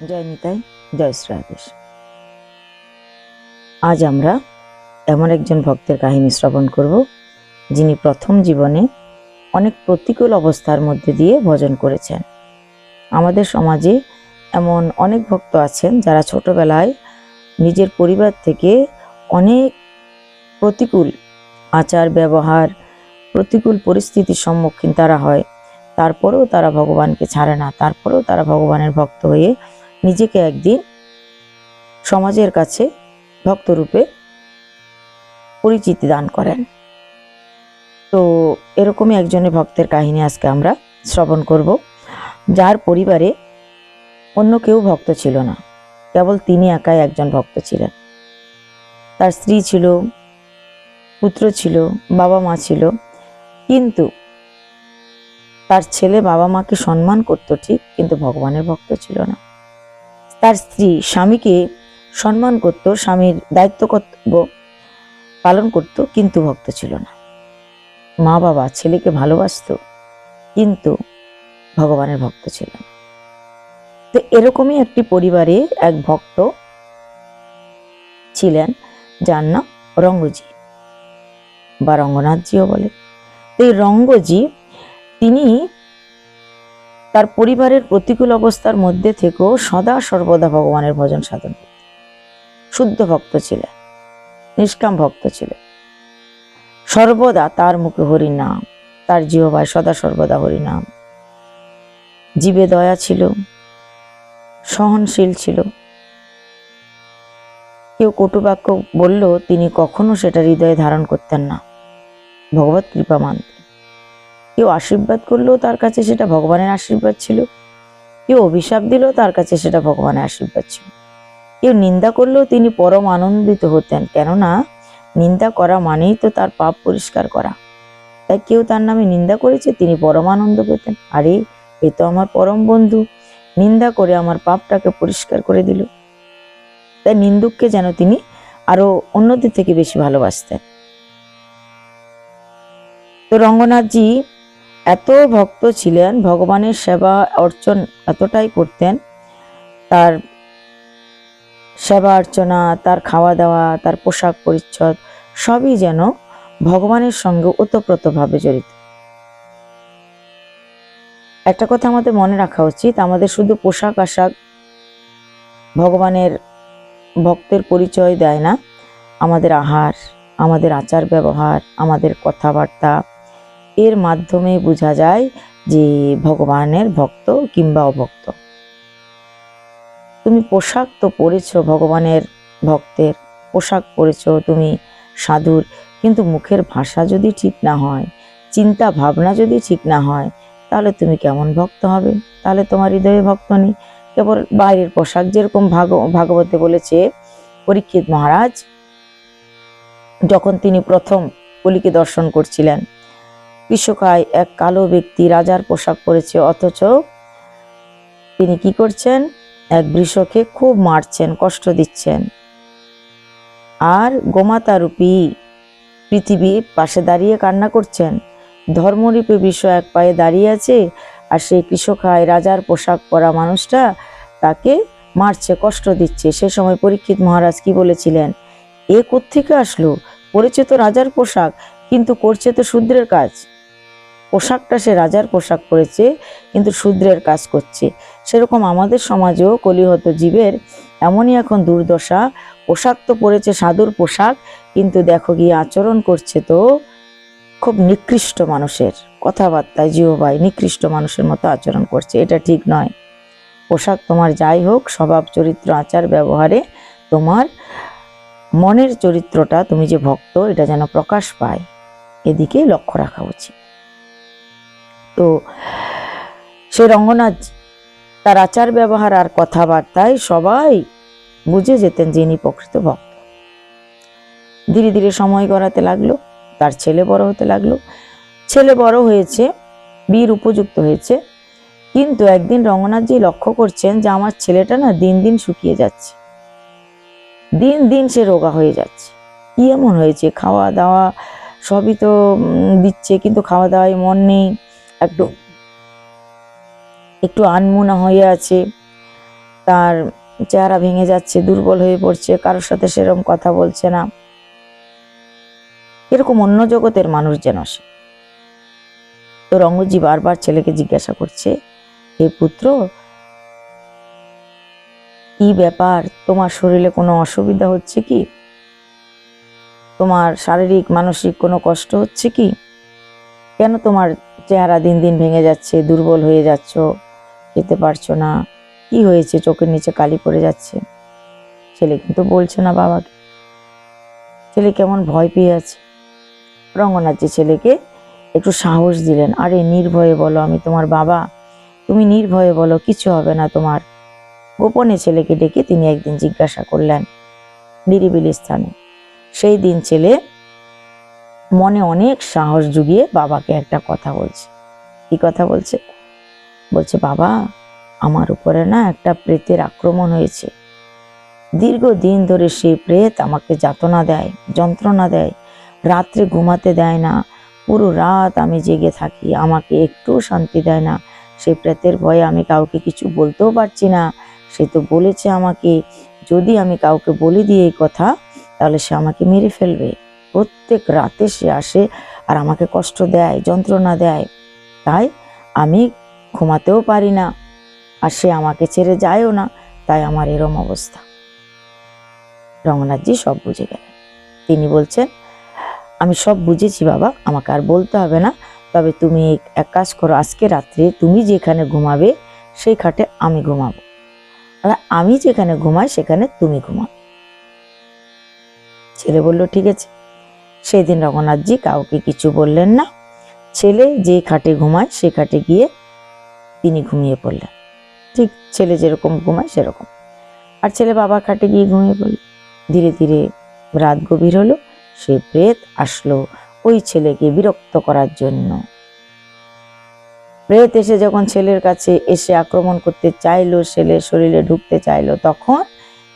জয় নিতাই, জয় শ্রীরাধেশ। আজ আমরা এমন একজন ভক্তের কাহিনী শ্রবণ করব, যিনি প্রথম জীবনে অনেক প্রতিকূল অবস্থার মধ্যে দিয়ে ভজন করেছেন। আমাদের সমাজে এমন অনেক ভক্ত আছেন যারা ছোটবেলায় নিজের পরিবার থেকে অনেক প্রতিকূল আচার, ব্যবহার, প্রতিকূল পরিস্থিতির সম্মুখীন তারা হয়। তারপরেও তারা ভগবানকে ছাড়ে না, তারপরেও তারা ভগবানের ভক্ত হয়ে নিজেকে একদিন সমাজের কাছে ভক্তরূপে পরিচিতি দান করেন। তো এরকমই একজনের ভক্তের কাহিনী আজকে আমরা শ্রবণ করব, যার পরিবারে অন্য কেউ ভক্ত ছিল না, কেবল তিনি একাই একজন ভক্ত ছিলেন। তার স্ত্রী ছিল, পুত্র ছিল, বাবা মা ছিল, কিন্তু তার ছেলে বাবা মাকে সম্মান করতো ঠিক, কিন্তু ভগবানের ভক্ত ছিল না। তার স্ত্রী স্বামীকে সম্মান করত, স্বামীর দায়িত্ব কর্তব্য পালন করত, কিন্তু ভক্ত ছিল না। মা বাবা ছেলেকে ভালোবাসতো, কিন্তু ভগবানের ভক্ত ছিল না। তো এরকমই একটি পরিবারে এক ভক্ত ছিলেন, যার নাম রঙ্গজি বা রঙ্গনাথজিও বলে। তো এই রঙ্গজি, তিনি তার পরিবারের প্রতিকূল অবস্থার মধ্যে থেকেও সদা সর্বদা ভগবানের ভজন সাধন শুদ্ধ ভক্ত ছিলেন, নিষ্কাম ভক্ত ছিলেন। সর্বদা তার মুখে হরিনাম, তার জিহবায় সদা সর্বদা হরিনাম। জীবে দয়া ছিল, সহনশীল ছিল। কেউ কটুবাক্য বলল, তিনি কখনো সেটা হৃদয়ে ধারণ করতেন না। ভগবত কৃপা মানতেন। কেউ আশীর্বাদ করলেও তার কাছে সেটা ভগবানের আশীর্বাদ ছিল। কেউ অভিশাপ দিলেও তার কাছে সেটা ভগবানের আশীর্বাদ ছিল। কেউ নিন্দা করলেও তিনি পরম আনন্দিত হতেন। কেননা নিন্দা করা মানেই তো তার পাপ পরিষ্কার করা। তাই কেউ তার নামে নিন্দা করেছে, তিনি পরম আনন্দ পেতেন। আরে, এ তো আমার পরম বন্ধু। নিন্দা করে আমার পাপটাকে পরিষ্কার করে দিল। তাই নিন্দুককে যেন তিনি আরও অন্যদের থেকে বেশি ভালোবাসতেন। তো রঙ্গনাথজি এত ভক্ত ছিলেন, ভগবানের সেবা অর্চন এতটাই করতেন। তার সেবা অর্চনা, তার খাওয়া দাওয়া, তার পোশাক পরিচ্ছদ সবই যেন ভগবানের সঙ্গে ওতপ্রোতভাবে জড়িত। একটা কথা আমাদের মনে রাখা উচিত, আমাদের শুধু পোশাক আশাক ভগবানের ভক্তের পরিচয় দেয় না। আমাদের আহার, আমাদের আচার ব্যবহার আমাদের কথাবার্তা এর মাধ্যমে বোঝা যায় যে ভগবানের ভক্ত কিংবা অভক্ত। তুমি পোশাক তো পরেছ ভগবানের ভক্তের, পোশাক পরেছ তুমি সাধুর, কিন্তু মুখের ভাষা যদি ঠিক না হয়, চিন্তা ভাবনা যদি ঠিক না হয়, তাহলে তুমি কেমন ভক্ত হবে? তাহলে তোমার হৃদয়ে ভক্ত নেই। কেবল বাইরের পোশাক যেরকম ভাগ, ভাগবতে বলেছে পরীক্ষিত মহারাজ, যখন তিনি প্রথম কলিকে দর্শন করছিলেন কৃষকায় এক কালো ব্যক্তি রাজার পোশাক পরেছে, অথচ তিনি কি করছেন? এক বৃষকে খুব মারছেন, কষ্ট দিচ্ছেন। আর গোমাতারূপী পৃথিবীর পাশে দাঁড়িয়ে কান্না করছেন। ধর্মরূপী বিশ্ব এক পায়ে দাঁড়িয়ে আছে আর সেই কৃষকায় রাজার পোশাক পরা মানুষটা তাকে মারছে, কষ্ট দিচ্ছে। সে সময় পরীক্ষিত মহারাজ কি বলেছিলেন? এ কোত্থেকে আসলো? পরেছে তো রাজার পোশাক, কিন্তু করছে তো শূদ্রের কাজ। পোশাকটা সে রাজার পোশাক পরেছে, কিন্তু শূদ্রের কাজ করছে। সেরকম আমাদের সমাজেও কলিহত জীবের এমনই এখন দুর্দশা। পোশাক তো পরেছে সাধুর পোশাক, কিন্তু দেখো গিয়ে আচরণ করছে তো। খুব নিকৃষ্ট মানুষের কথাবার্তায় জিহবাই নিকৃষ্ট মানুষের মতো আচরণ করছে, এটা ঠিক নয়। পোশাক তোমার যাই হোক, স্বভাব, চরিত্র, আচার, ব্যবহারে তোমার মনের চরিত্রটা তুমি যে ভক্ত, এটা যেন প্রকাশ পায়। এদিকে লক্ষ্য রাখা উচিত। তো সে রঙ্গনাথ, তার আচার ব্যবহার আর কথাবার্তায় সবাই বুঝে যেতেন যে ইনি প্রকৃত ভক্ত। ধীরে ধীরে সময় গড়াতে লাগল, তার ছেলে বড় হতে লাগল। ছেলে বড় হয়েছে, বীর উপযুক্ত হয়েছে। কিন্তু একদিন রঙ্গনাথ রঙ্গনাথজি লক্ষ্য করছেন যে আমার ছেলেটা না দিন দিন শুকিয়ে যাচ্ছে। দিন দিন সে রোগা হয়ে যাচ্ছে। কি এমন হয়েছে? খাওয়া দাওয়া সবই তো দিচ্ছে, কিন্তু খাওয়া দাওয়ায় মন নেই। একটু একটু আনমনা হয়ে আছে। তার চেহারা ভেঙে যাচ্ছে, দুর্বল হয়ে পড়ছে, কারোর সাথে সেরকম কথা বলছে না। এরকম অন্য জগতের মানুষ যেন সে। তো রঙ্গজি বারবার ছেলেকে জিজ্ঞাসা করছে, হে পুত্র, কি ব্যাপার? তোমার শরীরে কোনো অসুবিধা হচ্ছে কি? তোমার শারীরিক, মানসিক কোনো কষ্ট হচ্ছে কি? কেন তোমার চেহারা দিন দিন ভেঙে যাচ্ছে, দুর্বল হয়ে যাচ্ছ, খেতে পারছ না। কি হয়েছে? চোখের নিচে কালি পড়ে যাচ্ছে। ছেলে কিন্তু বলছে না বাবাকে। ছেলে কেমন ভয় পেয়ে আছে। রঙ্গনাথ যে ছেলেকে একটু সাহস দিলেন। আরে নির্ভয়ে বলো আমি তোমার বাবা। তুমি নির্ভয়ে বলো, কিছু হবে না তোমার। গোপনে ছেলেকে ডেকে তিনি একদিন জিজ্ঞাসা করলেন নিরিবিলি স্থানে। সেই দিন ছেলে মনে অনেক সাহস জুগিয়ে বাবাকে একটা কথা বলছে। কি কথা বলছে? বলছে, বাবা, আমার উপরে না একটা প্রেতের আক্রমণ হয়েছে। দীর্ঘদিন ধরে সেই প্রেত আমাকে যাতনা দেয়, যন্ত্রণা দেয়, রাত্রে ঘুমাতে দেয় না। পুরো রাত আমি জেগে থাকি, আমাকে একটু শান্তি দেয় না। সেই প্রেতের ভয়ে আমি কাউকে কিছু বলতেও পারছি না। সে তো বলেছে আমাকে, যদি আমি কাউকে বলে দিই এই কথা, তাহলে সে আমাকে মেরে ফেলবে। প্রত্যেক রাতে সে আসে আর আমাকে কষ্ট দেয়, যন্ত্রণা দেয়। তাই আমি ঘুমাতেও পারি না আর সে আমাকে ছেড়ে যায়ও না। তাই আমার এরম অবস্থা। রঙ্গনাথজি সব বুঝে গেলেন। তিনি বলছেন, আমি সব বুঝেছি বাবা, আমাকে আর বলতে হবে না। তবে তুমি এক কাজ করো, আজকে রাত্রে তুমি যেখানে ঘুমাবে, সেই খাটে আমি ঘুমাবো। আর আমি যেখানে ঘুমাই, সেখানে তুমি ঘুমাও। ছেলে বলল, ঠিক আছে। সেই দিন রঘুনাথজি কাউকে কিছু বললেন না। ছেলে যে খাটে ঘুমায়, সে খাটে গিয়ে তিনি ঘুমিয়ে পড়লেন। ঠিক ছেলে যেরকম ঘুমায়, সেরকম। আর ছেলে বাবার খাটে গিয়ে ঘুমিয়ে পড়ল। ধীরে ধীরে রাত গভীর হলো, সে প্রেত আসলো ওই ছেলেকে বিরক্ত করার জন্য। প্রেত এসে যখন ছেলের কাছে এসে আক্রমণ করতে চাইলো ছেলের শরীরে ঢুকতে চাইলো, তখন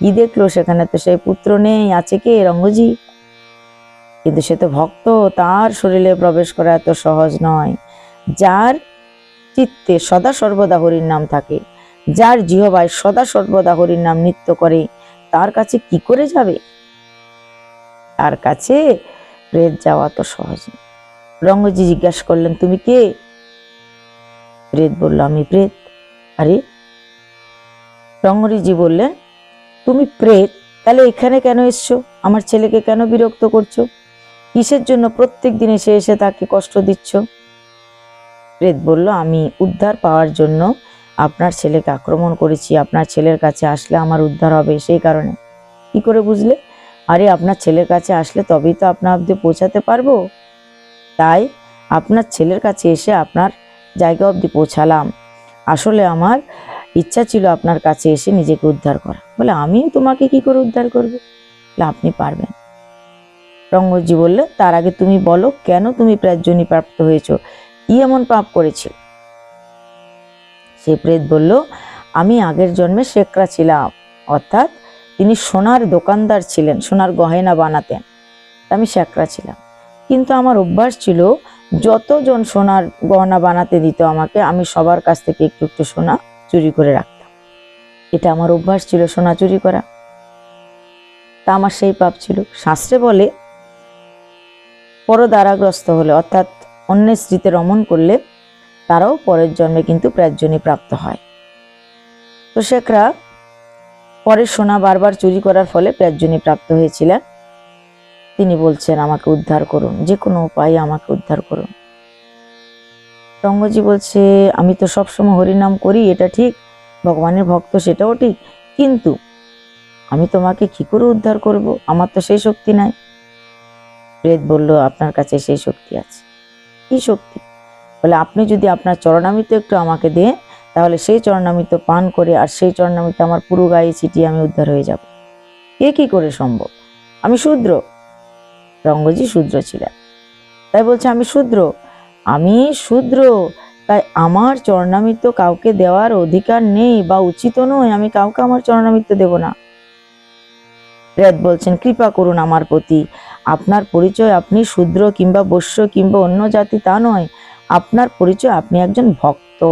কি দেখল? সেখানে তো সেই পুত্র নেই। আছে কে রঙ্গজি? কিন্তু সে তো ভক্ত, তার শরীরে প্রবেশ করা এত সহজ নয়। যার চিত্তে সদা সর্বদা হরির নাম থাকে, যার জিহবায় সদা সর্বদা হরির নাম নৃত্য করে, তার কাছে কি করে যাবে? তার কাছে প্রেত যাওয়া তো সহজ না রঙ্গজি জিজ্ঞাসা করলেন, তুমি কে? প্রেত বলল, আমি প্রেত। আরে? রঙ্গরিজি বললেন, তুমি প্রেত, তাহলে এখানে কেন এসছো? আমার ছেলেকে কেন বিরক্ত করছ? কিসের জন্য প্রত্যেক দিন এসে এসে তাকে কষ্ট দিচ্ছ? প্রেত বলল, আমি উদ্ধার পাওয়ার জন্য আপনার ছেলেকে আক্রমণ করেছি। আপনার ছেলের কাছে আসলে আমার উদ্ধার হবে সেই কারণে। কি করে বুঝলে? আরে, আপনার ছেলের কাছে আসলে তবেই তো আপনার অব্দি পৌঁছাতে পারব। তাই আপনার ছেলের কাছে এসে আপনার জায়গা অবধি পৌঁছালাম। আসলে আমার ইচ্ছা ছিল আপনার কাছে এসে নিজেকে উদ্ধার করা। বলে আমি তোমাকে কি করে উদ্ধার করব? আপনি পারবেন। রঙ্গজি বললে, তার আগে তুমি বলো, কেন তুমি প্রাজ্ঞনী প্রাপ্ত হয়েছো? কি এমন পাপ করেছিল? সে প্রেত বলল, আমি আগের জন্মে শেখরা ছিলাম, অর্থাৎ তিনি সোনার দোকানদার ছিলেন, সোনার গহেনা বানাতেন। আমি শেখরা ছিলাম। কিন্তু আমার অভ্যাস ছিল, যতজন সোনার গহনা বানাতে দিত আমাকে, আমি সবার কাছ থেকে একটু একটু সোনা চুরি করে রাখতাম। এটা আমার অভ্যাস ছিল, সোনা চুরি করা। তা আমার সেই পাপ ছিল। শাস্ত্রে বলে পরদ্বারাগ্রস্ত হলে, অর্থাৎ অন্যের স্মৃতি রমণ করলে তারাও পরের জন্মে কিন্তু প্রাজ্ঞনী প্রাপ্ত হয়। তো শেখরা পরের সোনা বারবার চুরি করার ফলে প্রাজ্ঞনী প্রাপ্ত হয়েছিলেন। তিনি বলছেন, আমাকে উদ্ধার করুন যে কোনো উপায়ে আমাকে উদ্ধার করুন। রঙ্গজি বলছে, আমি তো সবসময় হরিনাম করি, এটা ঠিক, ভগবানের ভক্ত সেটাও ঠিক, কিন্তু আমি তোমাকে কি করে উদ্ধার করব? আমার তো সেই শক্তি নাই। প্রেত বলল, আপনার কাছে সেই শক্তি আছে। কি শক্তি? বলে, আপনি যদি আপনার চরণামিত একটু আমাকে দেন, তাহলে সেই চরণামিত পান করে আর সেই চরণামিত আমার পুরো গায়ে ছিটিয়ে আমি উদ্ধার হয়ে যাব। এ কি করে সম্ভব? আমি শূদ্র। রঙ্গজি শূদ্র ছিলেন। তাই বলছে, আমি শূদ্র আমি শূদ্র, তাই আমার চরণামিত্য কাউকে দেওয়ার অধিকার নেই বা উচিত নয়, আমি কাউকে আমার চরণামিত্য দেব না। প্রেত বলছেন, কৃপা করুন আমার প্রতি আপনার পরিচয় আপনি শূদ্র কিংবা বৈশ্য কিংবা অন্য জাতি তা নয়। আপনার পরিচয় আপনি একজন ভক্ত।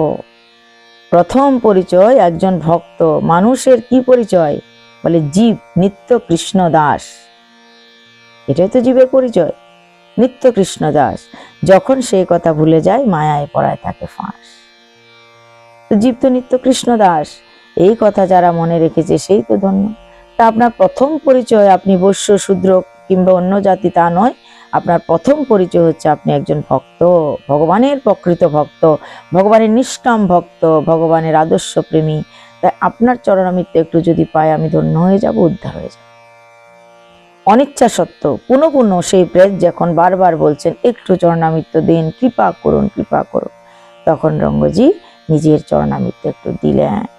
প্রথম পরিচয় একজন ভক্ত। মানুষের কি পরিচয়? বলে জীব নিত্য কৃষ্ণ দাস। এটাই তো জীবের পরিচয়। নিত্য কৃষ্ণ দাস। যখন সেই কথা ভুলে যায়, মায়ায় পড়ায় তাকে ফাঁস। জীব তো নিত্য কৃষ্ণ দাস। এই কথা যারা মনে রেখেছে সেই তো ধন্য। তা আপনার প্রথম পরিচয় আপনি বৈশ্য, শূদ্র কিংবা অন্য জাতি তা নয়। আপনার প্রথম পরিচয় হচ্ছে আপনি একজন ভক্ত, ভগবানের প্রকৃত ভক্ত, ভগবানের নিষ্কাম ভক্ত, ভগবানের আদর্শ প্রেমী তাই আপনার চরণামিত্র একটু যদি পাই আমি ধন্য হয়ে যাব, উদ্ধার হয়ে যাব। অনিচ্ছা সত্য পুনঃ পুনঃ সেই প্রেত যখন বারবার বলছেন, একটু চরণামিত্র দিন, কৃপা করুন কৃপা করুন। তখন রঙ্গজি নিজের চরণামিত্র একটু দিলেন।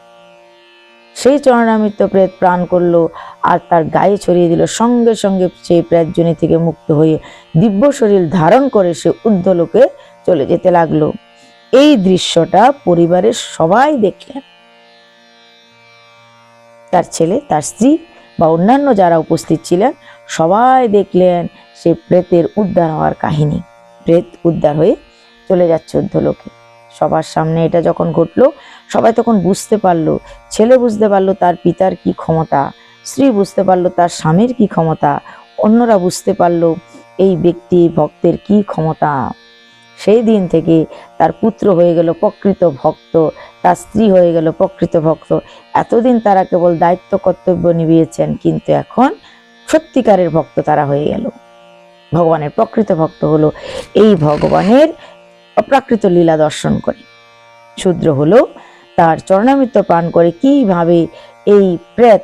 সেই চরণামিত্র প্রেত প্রাণ করল আর তার গায়ে ছড়িয়ে দিল সঙ্গে সঙ্গে সেই প্রেতজনী থেকে মুক্ত হয়ে দিব্য শরীর ধারণ করে সে ঊর্ধ্বলোকে চলে যেতে লাগল। এই দৃশ্যটা পরিবারের সবাই দেখলেন। তার ছেলে, তার স্ত্রী বা অন্যান্য যারা উপস্থিত ছিলেন, সবাই দেখলেন সে প্রেতের উদ্ধার হওয়ার কাহিনী। প্রেত উদ্ধার হয়ে চলে যাচ্ছে ঊর্ধ্বলোকে। সবার সামনে এটা যখন ঘটলো, সবাই তখন বুঝতে পারল, ছেলে বুঝতে পারল তার পিতার কি ক্ষমতা, স্ত্রী বুঝতে পারল তার স্বামীর কি ক্ষমতা, অন্যরা বুঝতে পারল এই ব্যক্তি ভক্তের কি ক্ষমতা। সেই দিন থেকে তার পুত্র হয়ে গেল প্রকৃত ভক্ত, তার স্ত্রী হয়ে গেল প্রকৃত ভক্ত। এতদিন তারা কেবল দায়িত্ব, কর্তব্য নিবিয়েছেন কিন্তু এখন সত্যিকারের ভক্ত তারা হয়ে গেল। ভগবানের প্রকৃত ভক্ত হলো এই ভগবানের অপ্রাকৃত লীলা দর্শন করে। শূদ্র হলো তার চরণামৃত পান করে কীভাবে এই প্রেত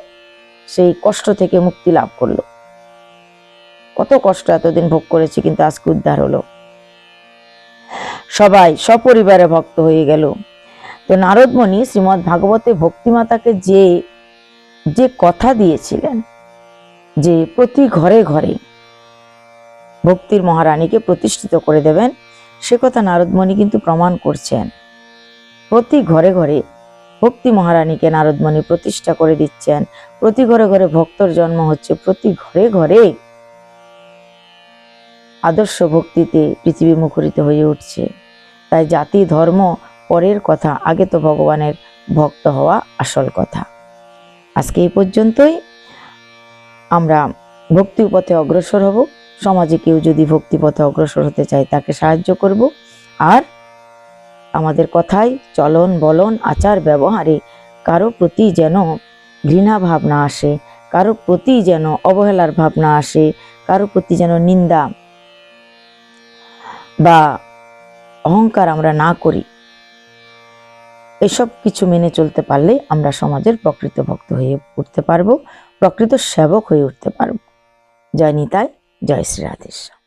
সেই কষ্ট থেকে মুক্তি লাভ করল? কত কষ্ট এতদিন ভোগ করেছে কিন্তু আজকে উদ্ধার হলো। সবাই সপরিবারে ভক্ত হয়ে গেল। তো নারদমণি শ্রীমৎ ভাগবতে ভক্তিমাতাকে যে যে কথা দিয়েছিলেন, যে প্রতি ঘরে ঘরে ভক্তির মহারানীকে প্রতিষ্ঠিত করে দেবেন সে কথা নারদমণি কিন্তু প্রমাণ করছেন। প্রতি ঘরে ঘরে ভক্তি মহারানীকে নারদমণি প্রতিষ্ঠা করে দিচ্ছেন। প্রতি ঘরে ঘরে ভক্তর জন্ম হচ্ছে, প্রতি ঘরে ঘরে আদর্শ ভক্তিতে পৃথিবী মুখরিত হয়ে উঠছে। তাই জাতি, ধর্ম, পরের কথা, আগে তো ভগবানের ভক্ত হওয়া আসল কথা। আজকে এই পর্যন্তই। আমরা ভক্তি পথে অগ্রসর হব। সমাজে কেউ যদি ভক্তিপথে অগ্রসর হতে চায়, তাকে সাহায্য করব। আর আমাদের কথায় চলন বলন, আচার ব্যবহারে কারও প্রতি যেন ঘৃণা ভাব না আসে, কারও প্রতি যেন অবহেলার ভাব না আসে, কারও প্রতি যেন নিন্দা বা অহংকার আমরা না করি। এসব কিছু মেনে চলতে পারলে আমরা সমাজের প্রকৃত ভক্ত হয়ে উঠতে পারব, প্রকৃত সেবক হয়ে উঠতে পারব। জয় নিতাই। জয় শ্রী রাধেশ্যাম।